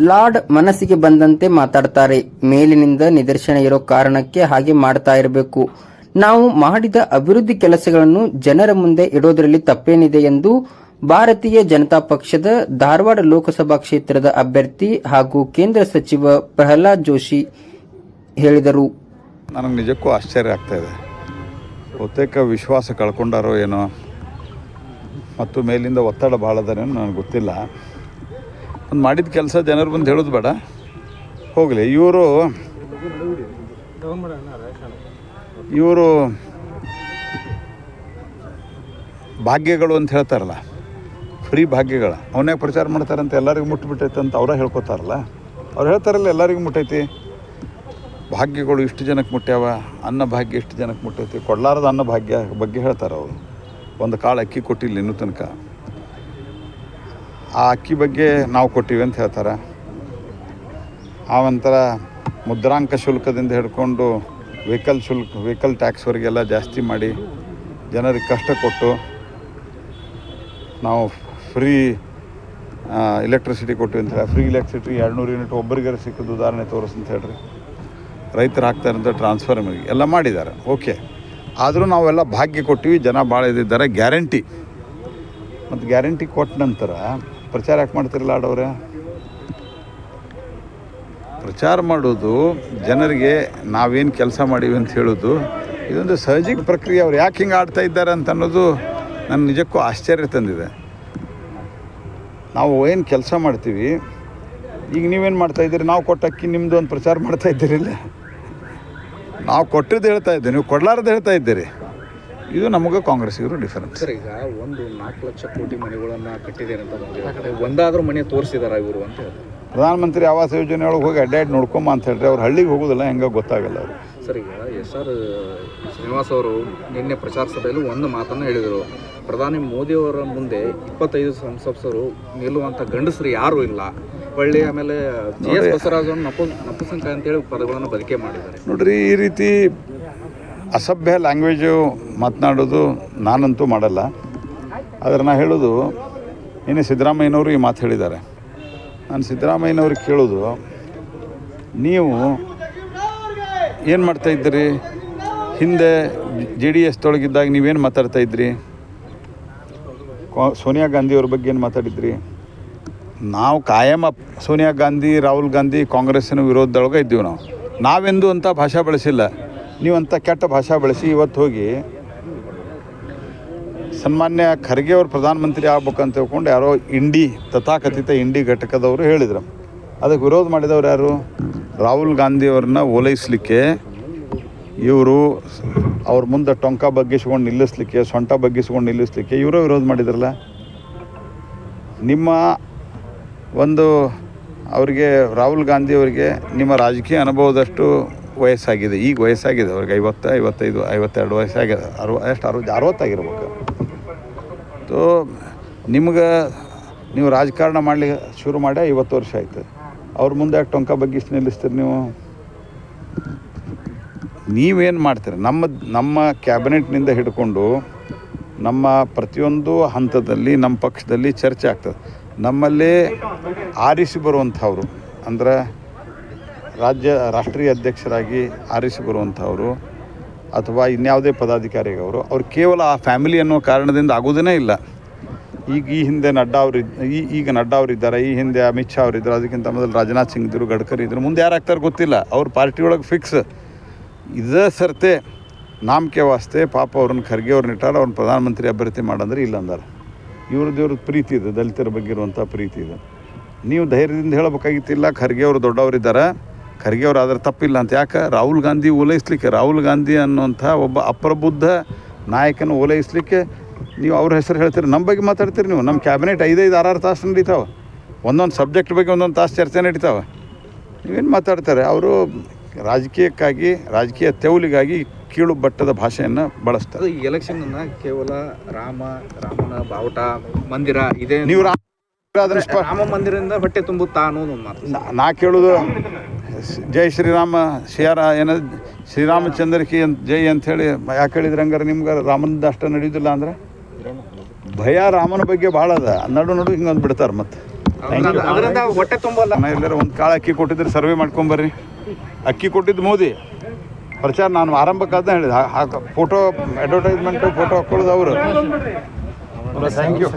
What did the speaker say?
Lord ಮನಸ್ಸಿಗೆ ಬಂದಂತೆ ಮಾತಾಡ್ತಾರೆ. ಮೇಲಿನಿಂದ ನಿದರ್ಶನ ಇರೋ ಕಾರಣಕ್ಕೆ ಹಾಗೆ ಮಾಡ್ತಾ ಇರಬೇಕು. ನಾವು ಮಾಡಿದ ಅಭಿವೃದ್ಧಿ ಕೆಲಸಗಳನ್ನು ಜನರ ಮುಂದೆ ಇಡೋದರಲ್ಲಿ ತಪ್ಪೇನಿದೆ ಎಂದು ಭಾರತೀಯ ಜನತಾ ಪಕ್ಷದ ಧಾರವಾಡ ಲೋಕಸಭಾ ಕ್ಷೇತ್ರದ ಅಭ್ಯರ್ಥಿ ಹಾಗೂ ಕೇಂದ್ರ ಸಚಿವ ಪ್ರಹ್ಲಾದ್ ಜೋಶಿ ಹೇಳಿದರು. ನನಗೆ ನಿಜಕ್ಕೂ ಆಶ್ಚರ್ಯ ಆಗ್ತಾ ಇದೆ. ಬಹುತೇಕ ವಿಶ್ವಾಸ ಕಳ್ಕೊಂಡಾರೋ ಏನೋ ಮತ್ತು ಮೇಲಿಂದ ಒತ್ತಡ ಭಾಳ ಅದೇನೋ ನನಗೆ ಗೊತ್ತಿಲ್ಲ. ಒಂದು ಮಾಡಿದ ಕೆಲಸ ಜನರು ಬಂದು ಹೇಳೋದು ಬೇಡ. ಹೋಗಲಿ, ಇವರು ಇವರು ಭಾಗ್ಯಗಳು ಅಂತ ಹೇಳ್ತಾರಲ್ಲ, ಫ್ರೀ ಭಾಗ್ಯಗಳ. ಅವನೇ ಪ್ರಚಾರ ಮಾಡ್ತಾರಂತ ಎಲ್ಲರಿಗೂ ಮುಟ್ಬಿಟ್ಟೈತೆ ಅಂತ ಅವರ ಹೇಳ್ಕೊತಾರಲ್ಲ. ಅವ್ರು ಹೇಳ್ತಾರಲ್ಲ, ಎಲ್ಲರಿಗೂ ಮುಟ್ಟೈತಿ. ಭಾಗ್ಯಗಳು ಇಷ್ಟು ಜನಕ್ಕೆ ಮುಟ್ಟ್ಯಾವ ಅನ್ನ ಭಾಗ್ಯ ಇಷ್ಟು ಜನಕ್ಕೆ ಮುಟ್ಟೈತಿ. ಕೊಡ್ಲಾರದ ಅನ್ನ ಭಾಗ್ಯ ಬಗ್ಗೆ ಹೇಳ್ತಾರೆ ಅವರು. ಒಂದು ಕಾಳು ಅಕ್ಕಿ ಕೊಟ್ಟಿಲ್ಲ ಇನ್ನೂ ತನಕ. ಆ ಅಕ್ಕಿ ಬಗ್ಗೆ ನಾವು ಕೊಟ್ಟಿವಿ ಅಂತ ಹೇಳ್ತಾರೆ. ಆ ಒಂಥರ ಮುದ್ರಾಂಕ ಶುಲ್ಕದಿಂದ ಹಿಡ್ಕೊಂಡು ವೆಹಿಕಲ್ ಶುಲ್ಕ, ವೆಹಿಕಲ್ ಟ್ಯಾಕ್ಸ್ವರೆಗೆಲ್ಲ ಜಾಸ್ತಿ ಮಾಡಿ ಜನರಿಗೆ ಕಷ್ಟ ಕೊಟ್ಟು ನಾವು ಫ್ರೀ ಎಲೆಕ್ಟ್ರಿಸಿಟಿ ಕೊಟ್ಟಿವಿ ಅಂತ ಹೇಳಿ, ಫ್ರೀ ಎಲೆಕ್ಟ್ರಿಸಿಟಿ ಎರಡು ನೂರು ಯೂನಿಟ್ ಒಬ್ಬರಿಗೆ ಸಿಕ್ಕಿದ್ದು ಉದಾಹರಣೆ ತೋರಿಸ್ ಅಂತ ಹೇಳ್ರಿ. ರೈತರು ಹಾಕ್ತಾರಂತ ಟ್ರಾನ್ಸ್ಫಾರ್ಮರ್ಗೆ ಎಲ್ಲ ಮಾಡಿದ್ದಾರೆ ಓಕೆ ಆದರೂ ನಾವೆಲ್ಲ ಭಾಗ್ಯ ಕೊಟ್ಟಿವಿ, ಜನ ಭಾಳ ಇದ್ದಿದ್ದಾರೆ ಗ್ಯಾರಂಟಿ ಮತ್ತು ಗ್ಯಾರಂಟಿ ಕೊಟ್ಟ ನಂತರ ಪ್ರಚಾರ ಯಾಕೆ ಮಾಡ್ತಿರಲ್ಲ ಆಡವ್ರೆ? ಪ್ರಚಾರ ಮಾಡೋದು ಜನರಿಗೆ ನಾವೇನು ಕೆಲಸ ಮಾಡೀವಿ ಅಂತ ಹೇಳೋದು ಇದೊಂದು ಸಹಜಿಕ ಪ್ರಕ್ರಿಯೆ. ಅವ್ರು ಯಾಕೆ ಹಿಂಗೆ ಆಡ್ತಾ ಇದ್ದಾರೆ ಅಂತ ಅನ್ನೋದು ನನ್ನ ನಿಜಕ್ಕೂ ಆಶ್ಚರ್ಯ ತಂದಿದೆ. ನಾವು ಏನು ಕೆಲಸ ಮಾಡ್ತೀವಿ, ಈಗ ನೀವೇನು ಮಾಡ್ತಾ ಇದ್ದೀರಿ? ನಾವು ಕೊಟ್ಟ ಅಕ್ಕಿ ನಿಮ್ಮದು ಒಂದು ಪ್ರಚಾರ ಮಾಡ್ತಾ ಇದ್ದೀರಿಲ್ಲ ನಾವು ಕೊಟ್ಟಿದ್ದು ಹೇಳ್ತಾ ಇದ್ದೀವಿ ನೀವು ಕೊಡ್ಲಾರ್ದು ಹೇಳ್ತಾ ಇದ್ದೀರಿ. ಇದು ನಮಗೆ ಕಾಂಗ್ರೆಸ್ಗೂ ಡಿಫರೆನ್ಸ್ ಸರ್ ಈಗ ಒಂದು ನಾಲ್ಕು ಲಕ್ಷ ಕೋಟಿ ಮನೆಗಳನ್ನು ಕಟ್ಟಿದ್ದಾರೆ ಅಂತ ಒಂದಾದ್ರೂ ಮನೆ ತೋರಿಸಿದಾರ ಇವರು ಅಂತ ಹೇಳಿ ಪ್ರಧಾನಮಂತ್ರಿ ಆವಾಸ್ ಯೋಜನೆ ಒಳಗೆ ಹೋಗಿ ಅಡ್ಡಾಡಿ ನೋಡ್ಕೊಂಬ ಅಂತ ಹೇಳಿದ್ರೆ ಅವ್ರು ಹಳ್ಳಿಗೆ ಹೋಗೋದಿಲ್ಲ ಹೆಂಗೆ ಗೊತ್ತಾಗಲ್ಲ ಅವರು. ಸರ್ ಈಗ ಎಸ್ ಆರ್ ಶ್ರೀನಿವಾಸ್ ಅವರು ನಿನ್ನೆ ಪ್ರಚಾರ ಸಭೆಯಲ್ಲಿ ಒಂದು ಮಾತನ್ನು ಹೇಳಿದರು. ಪ್ರಧಾನಿ ಮೋದಿಯವರ ಮುಂದೆ ಇಪ್ಪತ್ತೈದು ಸಂಸದರು ನಿಲ್ಲುವಂಥ ಗಂಡಸರು ಯಾರೂ ಇಲ್ಲ. ಹೊಳ್ಳಿ ಆಮೇಲೆ ಜಿ ಎಸ್ ಬಸವರಾಜ್ ನಪು ನಪುಸಂಕ ಅಂತೇಳಿ ಪದಗಳನ್ನು ಬದಿಕೆ ಮಾಡಿದ್ದಾರೆ. ನೋಡ್ರಿ ಈ ರೀತಿ ಅಸಭ್ಯ ಲ್ಯಾಂಗ್ವೇಜು ಮಾತನಾಡೋದು ನಾನಂತೂ ಮಾಡಲ್ಲ. ಆದರೆ ನಾನು ಹೇಳೋದು ಇನ್ನು ಸಿದ್ದರಾಮಯ್ಯನವರು ಈ ಮಾತು ಹೇಳಿದ್ದಾರೆ. ನಾನು ಸಿದ್ದರಾಮಯ್ಯನವ್ರಿಗೆ ಕೇಳೋದು, ನೀವು ಏನು ಮಾಡ್ತಾ ಇದ್ದೀರಿ? ಹಿಂದೆ ಜೆ ಡಿ ಎಸ್ ತೊಳಗಿದ್ದಾಗ ನೀವೇನು ಮಾತಾಡ್ತಾ ಇದ್ರಿ? ಕೋ- ಸೋನಿಯಾ ಗಾಂಧಿಯವ್ರ ಬಗ್ಗೆ ಏನು ಮಾತಾಡಿದ್ರಿ? ನಾವು ಕಾಯಂ ಸೋನಿಯಾ ಗಾಂಧಿ, ರಾಹುಲ್ ಗಾಂಧಿ ಕಾಂಗ್ರೆಸ್ಸಿನ ವಿರೋಧದೊಳಗೆ ಇದ್ದೀವಿ ನಾವು. ನಾವೆಂದು ಅಂತ ಭಾಷಾ ಬಳಸಿಲ್ಲ. ನೀವಂಥ ಕೆಟ್ಟ ಭಾಷಾ ಬಳಸಿ ಇವತ್ತು ಹೋಗಿ ಸನ್ಮಾನ್ಯ ಖರ್ಗೆ ಅವರು ಪ್ರಧಾನಮಂತ್ರಿ ಆಗ್ಬೇಕಂತ ತಿಳ್ಕೊಂಡು ಯಾರೋ ಇಂಡಿ ತಥಾಕಥಿತ ಇಂಡಿ ಘಟಕದವರು ಹೇಳಿದರು. ಅದಕ್ಕೆ ವಿರೋಧ ಮಾಡಿದವರು ಯಾರು? ರಾಹುಲ್ ಗಾಂಧಿಯವ್ರನ್ನ ಓಲೈಸಲಿಕ್ಕೆ ಇವರು ಅವ್ರ ಮುಂದೆ ಟೊಂಕ ಬಗ್ಗಿಸ್ಕೊಂಡು ನಿಲ್ಲಿಸ್ಲಿಕ್ಕೆ, ಸೊಂಟ ಬಗ್ಗಿಸ್ಕೊಂಡು ನಿಲ್ಲಿಸ್ಲಿಕ್ಕೆ ಇವರೇ ವಿರೋಧ ಮಾಡಿದ್ರಲ್ಲ? ನಿಮ್ಮ ಒಂದು ಅವರಿಗೆ ರಾಹುಲ್ ಗಾಂಧಿ ಅವರಿಗೆ ನಿಮ್ಮ ರಾಜಕೀಯ ಅನುಭವದಷ್ಟು ವಯಸ್ಸಾಗಿದೆ, ಈಗ ವಯಸ್ಸಾಗಿದೆ, ಅವ್ರಿಗೆ ಐವತ್ತು, ಐವತ್ತೈದು, ಐವತ್ತೆರಡು ವಯಸ್ಸಾಗಿದೆ ಅರವ ಎಷ್ಟು ಅರವತ್ತು ಅರವತ್ತಾಗಿರ್ಬೇಕು. ತೋ ನಿಮ್ಗೆ ನೀವು ರಾಜಕಾರಣ ಮಾಡಲಿ ಶುರು ಮಾಡಿ ಐವತ್ತು ವರ್ಷ ಆಯ್ತು. ಅವ್ರ ಮುಂದೆ ಟೊಂಕ ಬಗ್ಗಿಸಿ ನಿಲ್ಲಿಸ್ತೀರಿ ನೀವು? ನೀವೇನು ಮಾಡ್ತೀರಿ? ನಮ್ಮ ನಮ್ಮ ಕ್ಯಾಬಿನೆಟ್ನಿಂದ ಹಿಡ್ಕೊಂಡು ನಮ್ಮ ಪ್ರತಿಯೊಂದು ಹಂತದಲ್ಲಿ, ನಮ್ಮ ಪಕ್ಷದಲ್ಲಿ ಚರ್ಚೆ ಆಗ್ತದೆ. ನಮ್ಮಲ್ಲಿ ಆರಿಸಿ ಬರುವಂಥವ್ರು ಅಂದ್ರೆ ರಾಜ್ಯ ರಾಷ್ಟ್ರೀಯ ಅಧ್ಯಕ್ಷರಾಗಿ ಆರಿಸಿ ಬರುವಂಥವ್ರು ಅಥವಾ ಇನ್ಯಾವುದೇ ಪದಾಧಿಕಾರಿಗವರು, ಅವ್ರು ಕೇವಲ ಆ ಫ್ಯಾಮಿಲಿ ಅನ್ನೋ ಕಾರಣದಿಂದ ಆಗೋದೇ ಇಲ್ಲ. ಈಗ ಈ ಹಿಂದೆ ನಡ್ಡಾ ಅವರು ಈ, ಈಗ ನಡ್ಡಾ ಅವರು ಇದ್ದಾರೆ, ಈ ಹಿಂದೆ ಅಮಿತ್ ಶಾ ಅವರು ಇದ್ದಾರೆ, ಅದಕ್ಕಿಂತ ಮೊದಲು ರಾಜನಾಥ್ ಸಿಂಗ್ ಇದ್ದರು ಗಡ್ಕರಿ ಇದ್ದರು ಮುಂದೆ ಯಾರು ಆಗ್ತಾರೆ ಗೊತ್ತಿಲ್ಲ. ಅವ್ರ ಪಾರ್ಟಿ ಒಳಗೆ ಫಿಕ್ಸ್ ಇದೇ ಸರ್ತೆ ನಾಮಕೆ ವಾಸ್ತೆ ಪಾಪ ಅವ್ರನ್ನ ಖರ್ಗೆ ಅವ್ರನ್ನ ಇಟ್ಟಾರೆ, ಅವ್ರನ್ನ ಪ್ರಧಾನಮಂತ್ರಿ ಅಭ್ಯರ್ಥಿ ಮಾಡಂದ್ರೆ ಇಲ್ಲ ಅಂದಾರ. ಇವ್ರದ್ದು ಇವ್ರದ್ದು ಪ್ರೀತಿ ಇದೆ, ದಲಿತರ ಬಗ್ಗೆ ಇರುವಂಥ ಪ್ರೀತಿ ಇದೆ. ನೀವು ಧೈರ್ಯದಿಂದ ಹೇಳಬೇಕಾಗಿತ್ತಿಲ್ಲ, ಖರ್ಗೆ ಅವರು ದೊಡ್ಡವರಿದ್ದಾರೆ ಖರ್ಗೆ ಅವ್ರು ಆದ್ರೆ ತಪ್ಪಿಲ್ಲ ಅಂತ. ಯಾಕೆ? ರಾಹುಲ್ ಗಾಂಧಿ ಓಲೈಸ್ಲಿಕ್ಕೆ. ರಾಹುಲ್ ಗಾಂಧಿ ಅನ್ನುವಂಥ ಒಬ್ಬ ಅಪ್ರಬುದ್ಧ ನಾಯಕನ ಓಲೈಸ್ಲಿಕ್ಕೆ ನೀವು ಅವ್ರ ಹೆಸರು ಹೇಳ್ತೀರಿ. ನಮ್ಮ ಬಗ್ಗೆ ಮಾತಾಡ್ತೀರಿ ನೀವು. ನಮ್ಮ ಕ್ಯಾಬಿನೆಟ್ ಐದೈದು ಆರಾರು ತಾಸು ನಡೀತಾವೆ. ಒಂದೊಂದು ಸಬ್ಜೆಕ್ಟ್ ಬಗ್ಗೆ ಒಂದೊಂದು ತಾಸು ಚರ್ಚೆ ನಡೀತಾವೆ. ನೀವೇನು ಮಾತಾಡ್ತಾರೆ? ಅವರು ರಾಜಕೀಯಕ್ಕಾಗಿ ರಾಜಕೀಯ ತೆವಲಿಗಾಗಿ ಕೀಳು ಬಟ್ಟದ ಭಾಷೆಯನ್ನು ಬಳಸ್ತಾರೆ. ಈ ಎಲೆಕ್ಷನ್ ಕೇವಲ ರಾಮ ರಾಮನ ಬಾವುಟ ಮಂದಿರ ಇದೇ ನೀವು ರಾಮ ಮಂದಿರದಿಂದ ಹೊಟ್ಟೆ ತುಂಬುತ್ತಾ ಅನ್ನೋದು ಒಂದು ಮಾತು. ನಾ- ಕೇಳೋದು ಜೈ ಶ್ರೀರಾಮ ಶ್ರೀಯಾರ ಏನ ಶ್ರೀರಾಮಚಂದ್ರಕಿ ಅಂತ ಜೈ ಅಂತ ಹೇಳಿ ಯಾಕೆ ಹೇಳಿದ್ರೆ ಹಂಗಾರೆ ನಿಮ್ಗೆ? ರಾಮನದ ಅಷ್ಟ ನಡೆಯೋದಿಲ್ಲ ಅಂದ್ರೆ? ಭಯ ರಾಮನ ಬಗ್ಗೆ ಭಾಳ ಅದ. ನಡು ನಡು ಹಿಂಗೆ ಬಿಡ್ತಾರ ಮತ್ತೆ. ಅದರಿಂದ ಹೊಟ್ಟೆ ತುಂಬಲ್ಲ? ಎಲ್ಲರೂ ಒಂದು ಕಾಳು ಅಕ್ಕಿ ಕೊಟ್ಟಿದ್ರೆ ಸರ್ವೆ ಮಾಡ್ಕೊಂಬರ್ರಿ ಅಕ್ಕಿ ಕೊಟ್ಟಿದ್ದು ಮೋದಿ. ಪ್ರಚಾರ ನಾನು ಆರಂಭಕ್ಕಾದ ಹೇಳಿದೆ. ಹಾಕ ಫೋಟೋ ಅಡ್ವರ್ಟೈಸ್ಮೆಂಟ್ ಫೋಟೋ ಹಾಕೊಳ್ಳೋದು ಅವರು. Thank you